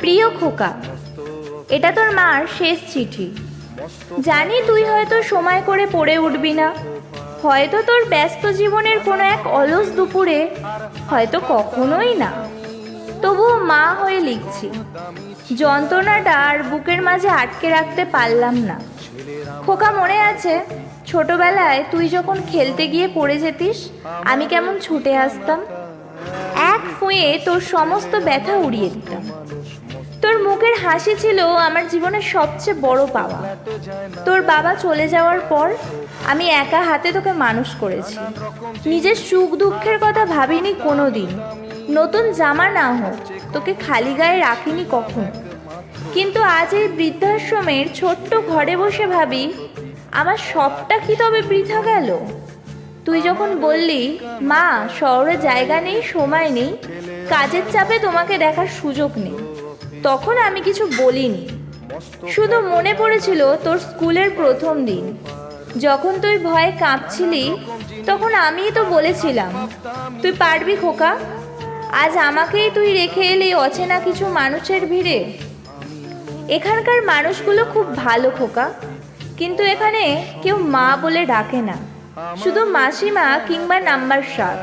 প্রিয় খোকা এটা তোর মার শেষ চিঠি। জানি তুই হয়তো সময় করে পড়ে উঠবি না। হয়তো তোর ব্যস্ত জীবনের কোনো এক অলস দুপুরে হয়তো কখনোই না। তবুও মা হয়ে লিখছি যন্ত্রণাটা আর বুকের মাঝে আটকে রাখতে পারলাম না। খোকা মনে আছে ছোটবেলায় তুই যখন খেলতে গিয়ে পড়ে যেতিস আমি কেমন ছুটে আসতাম? এক ফুঁয়ে তোর সমস্ত ব্যথা উড়িয়ে দিতাম। তোর মুখের হাসি ছিল আমার জীবনের সবচেয়ে বড় পাওয়া। তোর বাবা চলে যাওয়ার পর আমি একা হাতে তোকে মানুষ করেছি। নিজের সুখ দুঃখের কথা ভাবিনি কোনো দিন নতুন জামা না হোক, তোকে খালি গায়ে রাখিনি কখনো। কিন্তু আজ এই বৃদ্ধাশ্রমের ছোট্ট ঘরে বসে ভাবি, আমার সবটা কি তবে বৃথা গেল? তুই যখন বললি, মা, শহরে জায়গা নেই, সময় নেই, কাজের চাপে তোমাকে দেখার সুযোগ নেই, তখন আমি কিছু বলিনি। শুধু মনে পড়েছিল তোর স্কুলের প্রথম দিন। যখন তুই ভয়ে কাঁপছিলি, তখন আমিই তো বলেছিলাম, তুই পারবি খোকা, আজ আমাকেই তুই রেখে এলি অচেনা কিছু মানুষের ভিড়ে। এখানকার মানুষগুলো খুব ভালো খোকা, কিন্তু এখানে কেউ মা বলে ডাকে না। শুধু মাসিমা কিংবা নাম্বার সাত।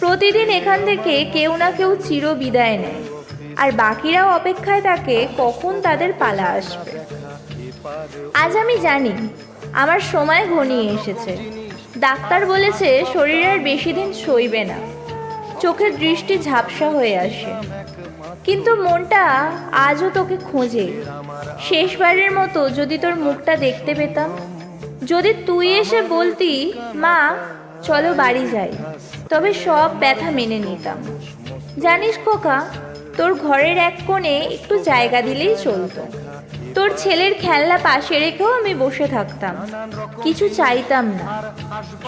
প্রতিদিন এখান থেকে কেউ না কেউ চির বিদায় নেয়। আর বাকিরাও অপেক্ষায় থাকে কখন তাদের পালা আসবে। আজ আমি জানি, আমার সময় ঘনিয়ে এসেছে। ডাক্তার বলেছে শরীর আর বেশি দিন সইবে না। চোখের দৃষ্টি ঝাপসা হয়ে আসে। কিন্তু মনটা আজও তোকে খোঁজে। শেষবারের মতো যদি তোর মুখটা দেখতে পেতাম যদি তুই এসে বলতি, মা, চলো বাড়ি যাই। তবে সব ব্যথা মেনে নিতাম। জানিস খোকা, তোর ঘরের এক কোণে একটু জায়গা দিলেই চলতো। তোর ছেলের খেলনা পাশে রেখেও আমি বসে থাকতাম। কিছু চাইতাম না।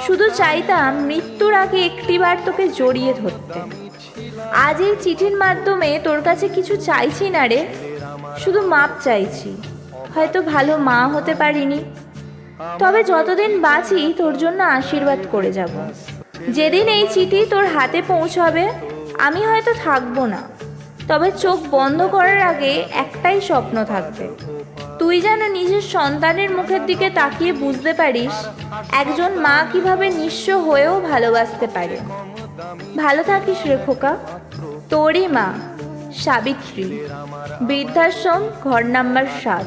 শুধু চাইতাম মৃত্যুর আগে একটিবার তোকে জড়িয়ে ধরতে। আজ এই চিঠির মাধ্যমে তোর কাছে কিছু চাইছি না রে। শুধু মাপ চাইছি। হয়তো ভালো মা হতে পারিনি। তবে যতদিন বাঁচি, তোর জন্য আশীর্বাদ করে যাব। যেদিন এই চিঠি তোর হাতে পৌঁছাবে, আমি হয়তো থাকব না। তবে চোখ বন্ধ করার আগে একটাই স্বপ্ন থাকবে। তুই যেন নিজের সন্তানের মুখের দিকে তাকিয়ে বুঝতে পারিস, একজন মা কীভাবে নিঃস্ব হয়েও ভালোবাসতে পারে। ভালো থাকিস রে খোকা। তোরই মা, সাবিত্রী। বৃদ্ধাশ্রম, ঘর নাম্বার সাত।